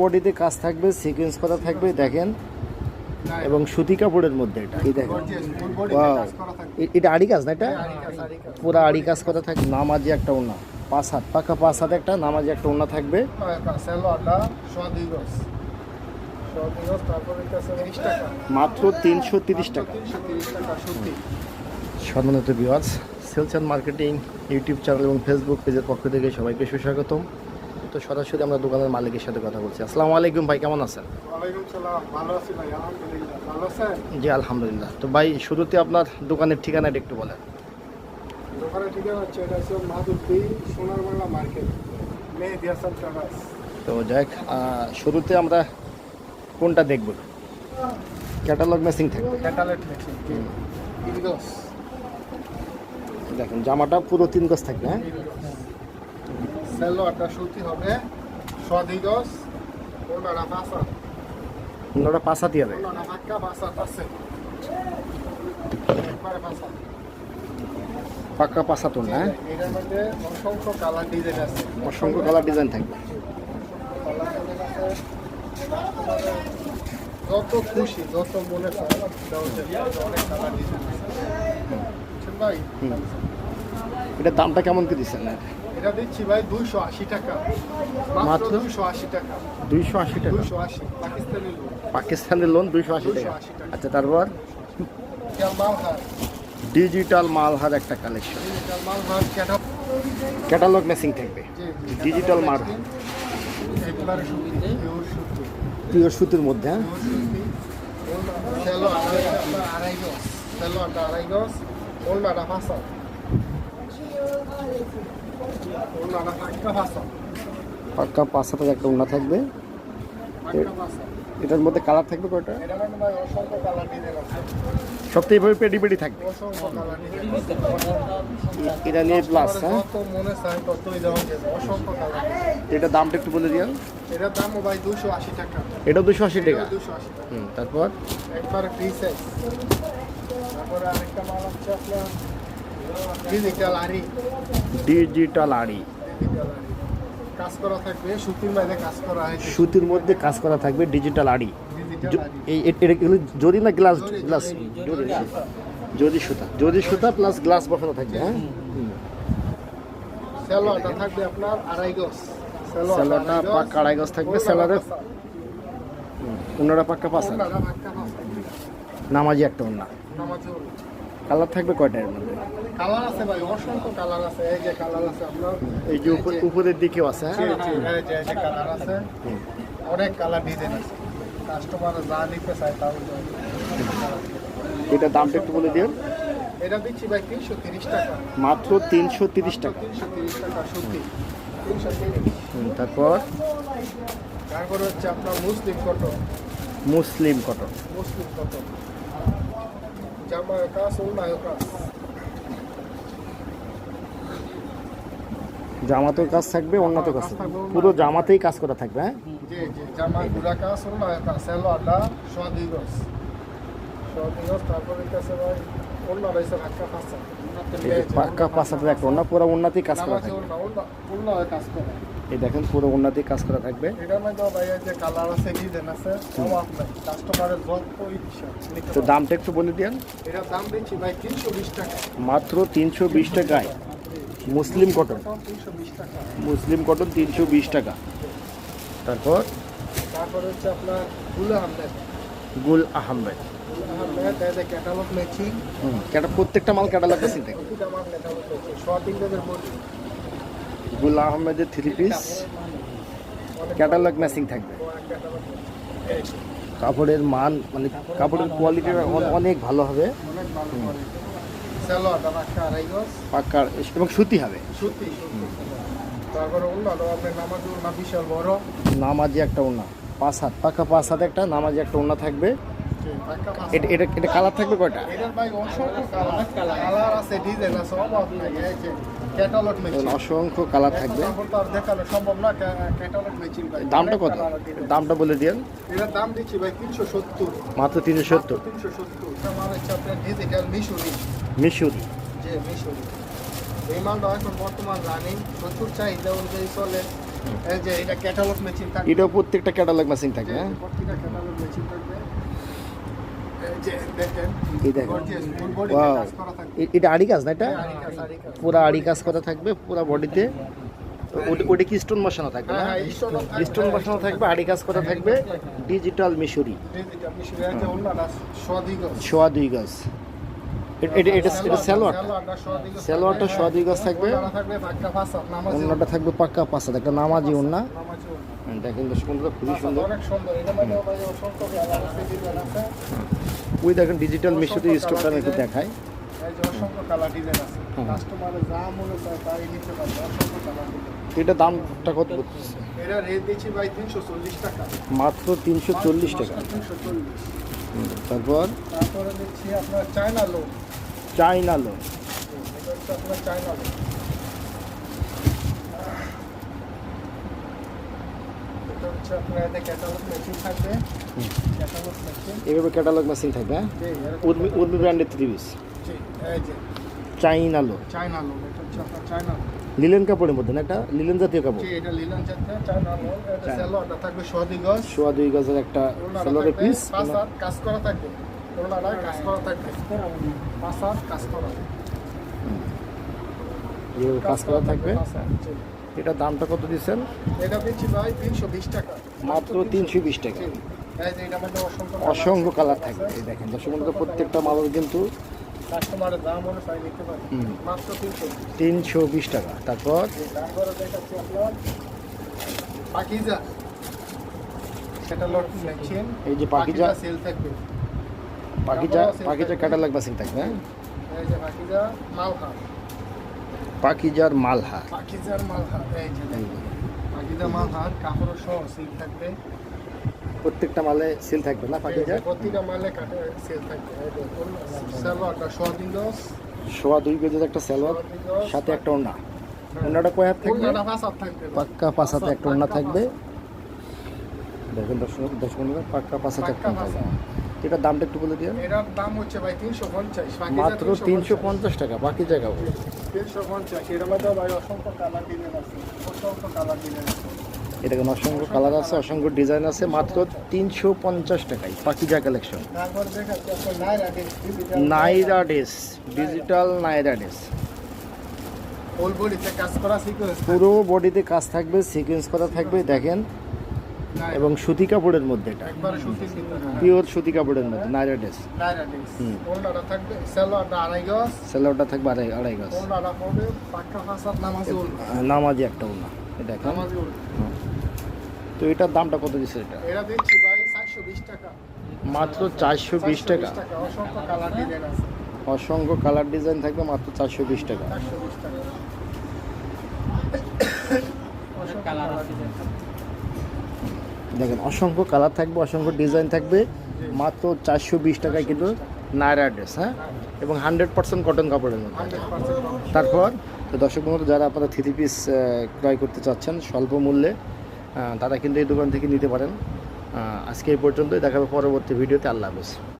বডিতে কাজ থাকবে সিকোয়েন্স করা থাকবে, দেখেন। এবং সুতি কাপড়ের মধ্যে এটা। এই দেখেন। এটা আড়ি কাজ না এটা? পুরো আড়ি কাজ করা থাকবে নামাজি একটা ওনা পাঁচ হাত, পাকা পাঁচ হাত একটা নামাজি একটা ওনা থাকবে। মাত্র তিনশো তিরিশ টাকা। সম্মানিত বিওয়াজ sales and marketing YouTube channel এবং ফেসবুক পেজের পক্ষ থেকে সবাইকে সুস্বাগতম। তো সরাসরি আমরা দোকানের মালিকের সাথে কথা বলছি। আসসালামু আলাইকুম ভাই কেমন আছেন? জি আলহামদুলিল্লাহ। তো ভাই শুরুতে আপনার দোকানের ঠিকানাটা একটু বলেন। দোকানে ঠিকানা হচ্ছে এটা হচ্ছে মাধুরী সোনার বাংলা মার্কেট মেহেদি হাসান ট্রাভার্স। তো যাই শুরুতে আমরা কোনটা দেখব? ক্যাটালগ ম্যাচিং থাকবে। তিন গজ। দেখেন জামাটা পুরো তিন গজ থাকবে হ্যাঁ? সেলোয়ারটা সুতি হবে। গজ ওনারা ফাঁসা ওটা পাঁচ হাতি হবে ওনারা হাক্কা ফাঁসা আছে। একবারে ফাঁসা পাক্কা পাঁচ হাত না হ্যাঁ? এটার মধ্যে অসংখ্য কালার ডিজাইন আছে। অসংখ্য কালার ডিজাইন থাকবে। যত খুশি যত মনে অনেক কালার ডিজাইন আছে। ভাই। এটার দামটা কেমন কি দিচ্ছেন? এটা দিচ্ছি ভাই দুইশো আশি টাকা। মাত্র? দুইশো আশি টাকা। দুইশো আশি টাকা? দুইশো আশি পাকিস্তানি লোক পাকিস্তানের লোন দুইশো আশি টাকা। আচ্ছা তারপর? মালহার। ডিজিটাল মালহার একটা কালেকশন মালহার ক্যাটালগ। ম্যাচিং থাকবে। ডিজিটাল মাল একবারে সুতি পিওর সুতি। পিওর সুতির মধ্যে হ্যাঁ? পাক্কা পাঁচ হাতের একটা ওনা থাকবে। এটার মধ্যে কালার থাকবে কয়টা? এটা সবটাই এইভাবে পেডি পেডি থাকবে। এটা নিয়ে প্লাস হ্যাঁ? এটা দামটা একটু বলে দিন এটার দামও ভাই দুশো আশি টাকা এটা দুশো আশি টাকা। হুম, তারপর? একবার তারপরে আরেকটা মাল হচ্ছে আপনার ডিজিটাল আরি ডিজিটাল আড়ি কাজ করা থাকবে সুতির মাঝে কাজ করা হয়েছে সুতির মধ্যে কাজ করা থাকবে ডিজিটাল আড়ি এই এটা যদি না গ্লাস গ্লাস যদি সুতা যদি সুতা প্লাস গ্লাস বসানো থাকবে হ্যাঁ। থাকবে আপনার আড়াই গজ। সেলোয়ারটা পাক্কা আড়াই গজ থাকবে, সেলোয়ারের- ওনারা পাক্কা পাঁচ নামাজি একটা ওনা কালার থাকবে কয়টা এর মধ্যে? কালার আছে ভাই অসংখ্য কালার আছে। এই যে কালার আছে আপনার এই যে উপর- উপরের দিকেও আছে হ্যাঁ? এই যে এই যে কালার আছে অনেক কালার ডিজাইন আছে। কাস্টমার যা নিতে চায় তাও। এটা দামটা একটু বলে দিন। এটা দিচ্ছি ভাই তিনশো তিরিশ টাকা। মাত্র তিনশো তিরিশ টাকা। তিনশো তিরিশ টাকা সুতি তিনশো তিরিশ। তারপর? তারপরে হচ্ছে আপনার muslin cotton muslin cotton muslin cotton জামা কাজ উন্নয় কাজ জামাতেও কাজ থাকবে, অন্যত কাজ থাকবে। পুরো জামাতেই কাজ করা থাকবে হ্যাঁ? জি জি জামা গুড়া কাজ হল কাজ সেলোয়ারটা সোয়া দুই গজ। সোয়া দুই তারপরে কাছে ভাই, অন্য রয়েছে রাখা পাঁচ পাক্কা পাঁচ হাতের একটা পুরো উন্নতেই কাজ করা থাকবে। এই দেখেন পুরো উন্নতেই কাজ করা থাকবে। তো দামটা একটু বলে দিন মাত্র তিনশো বিশ টাকায়। মুসলিম কটন মুসলিম কটন তিনশো বিশ টাকা। তারপর? তারপরে হচ্ছে আপনার গুল আহমেদ। প্রত্যেকটা মাল ক্যাটালগ বডি গুল আহমেদের থ্রি পিস ক্যাটালগ ম্যাচিং থাকবে। কাপড়ের মান মানে কাপড়ের কোয়ালিটি অনেক ভালো হবে। পাক্কা এবং সুতি হবে। সুতি তারপরে অন্যান্য নামাজ না বিশাল বড়। নামাজি একটা ওনা পাঁচ হাত পাকা পাঁচ হাত একটা নামাজি একটা ওনা থাকবে। এটা এটা এটা কালার থাকবে কয়টা? অসংখ্য কালার। থাকবে। দামটা কত? দামটা বলে এটার দাম দিচ্ছি ভাই তিনশো সত্তর। মাত্র তিনশো সত্তর? তিনশো সত্তর। মিশুরি। মিশুরি। মিশুরি। এই মালটা এখন বর্তমান রানিং। প্রচুর চাহিদা অনুযায়ী চলে। এই যে এটা ক্যাটালগ ম্যাচিং থাকবে। এটাও প্রত্যেকটা ক্যাটালগ ম্যাচিং থাকবে হ্যাঁ? প্রত্যেকটা ক্যাটালগ ম্যাচিং থাকবে। এটা আড়ি কাজ না এটা? কাজ পুরো আড়ি কাজ করা থাকবে পুরো বডিতে। ওটা কি স্টোন বসানো থাকবে না? হ্যাঁ, হ্যাঁ। স্টোন বসানো থাকবে আড়ি কাজ করা থাকবে। ডিজিটাল মিশরি। সোয়া দুই এ- এটা এটা এটা স্যালোয়ার সোয়াদি থাকবে। থাকবে অন্যটা পাক্কা পাঁচ একটা নামাজি দেখেন দর্শক বন্ধুরা খুবই সুন্দর। ওই দেখেন ডিজিটাল মিশরি স্টোকটা আমি একটু দেখাই এই যে অসংখ্য কালার ডিজাইন আছে। হুম। কাস্টমারের যা চায় তাই নিতে পারবে। অসংখ্য কালার ডিজাইন। এটা দামটা কত মাত্র তিনশো চল্লিশ টাকা। তারপর? তারপরে দিচ্ছি আপনার চায়না লো চাইনা লোন আপনার চায়না এভাবে ক্যাটালগ মেশিন থাকবে উর্মি উর্মি ব্র্যান্ডের থ্রি পিস চাইনা লো চায়না লো লিলেন কাপড়ের মধ্যে না এটা লিলেন জাতীয় কাপড়? এটা লিলান জাতীয় চায়না এটা। সেলোয়ারটা থাকবে সোয়াদি গজ। সোয়া দুই গজের একটা ওনারা সালোয়ারের পিস পাঁচ হাত কাজ করা থাকবে। কাজ করা থাকবে। পাঁচ হাত কাজ করা। যেভাবে কাজ করা থাকবে। এটা দামটা কত দিচ্ছেন? এটা দিচ্ছি ভাই তিনশো বিশ টাকা। মাত্র তিনশো বিশ টাকা। অসংখ্য কালার থাকবে। দেখেন দর্শক প্রত্যেকটা মালের কিন্তু কাস্টমারের দাম অনুসারে নিতে পারে। মাত্র তিনশো। তিনশো বিশ টাকা। তারপর? তারপরে দেখাচ্ছি আপনার। পাকিজা। সেটা লট মেশিন এই যে পাকিজা সেল থাকবে। পাখিজা পাখিজা ক্যাটালগ মেশিন থাকবে। হ্যাঁ? এই যে পাকিজা মালহা। পাখিজার মালহা। পাকিজার মালহা এই যে। পাকিজা মালহার কাপড় সহ সিল থাকবে। প্রত্যেকটা মালে সেল থাকবে না পাখিজা প্রতিটা মালে কাটে সেল থাকবে সালোয়ারটা সোয়াদিন দশ সোয়া দুই গজের একটা সালোয়ার সাথে একটা ওড়না। ওড়নাটা কয় হাত থাকবে? পাক্কা পাঁচ হাতে একটা ওড়না থাকবে। দেখেন দর্শক দর্শক পাক্কা পাঁচ হাতে একটা থাকবে। এটার দামটা একটু বলে দিয়ে এটার দাম হচ্ছে ভাই তিনশো পঞ্চাশ মাত্র তিনশো পঞ্চাশ। টাকা বাকি জায়গা তিনশো পঞ্চাশ এটার মধ্যে ভাই অসংখ্য কালার ডিজাইন আছে অসংখ্য কালার ডিজাইন আছে। এটা কোনো অসংখ্য কালার আছে অসংখ্য ডিজাইন আছে মাত্র তিনশো পঞ্চাশ টাকায় Pakiza collection. Naira dress digital Naira dress পুরো বডিতে কাজ থাকবে সিকোয়েন্স করা থাকবে দেখেন। এবং সুতি কাপড়ের মধ্যে এটা। পিওর সুতি কাপড়ের মধ্যে নাইরা ড্রেস। ডেস হুম। থাকবে আড়াই থাকবে আড়াই গাছ নামাজি একটা ওনা দেখেন। উল। তো এটার দামটা কত দিচ্ছে এটা? এটা দিচ্ছি ভাই চারশো বিশ টাকা। মাত্র চারশো বিশ 420 টাকা? অসংখ্য কালার ডিজাইন আছে। অসংখ্য কালার ডিজাইন থাকবে মাত্র চারশো বিশ টাকা। চারশো বিশ টাকা। অসংখ্য কালার ডিজাইন দেখেন অসংখ্য কালার থাকবে অসংখ্য ডিজাইন থাকবে। মাত্র চারশো বিশ টাকায় কিন্তু নায়রা ড্রেস হ্যাঁ? এবং হান্ড্রেড পার্সেন্ট কটন কাপড়ের মধ্যে। তারপর তো দর্শক বন্ধু যারা আপনারা থ্রি পিস ক্রয় করতে চাচ্ছেন স্বল্প মূল্যে তারা কিন্তু এই দোকান থেকে নিতে পারেন। আজকে এই পর্যন্তই। দেখাবে পরবর্তী ভিডিওতে। আল্লাহ হাফেজ।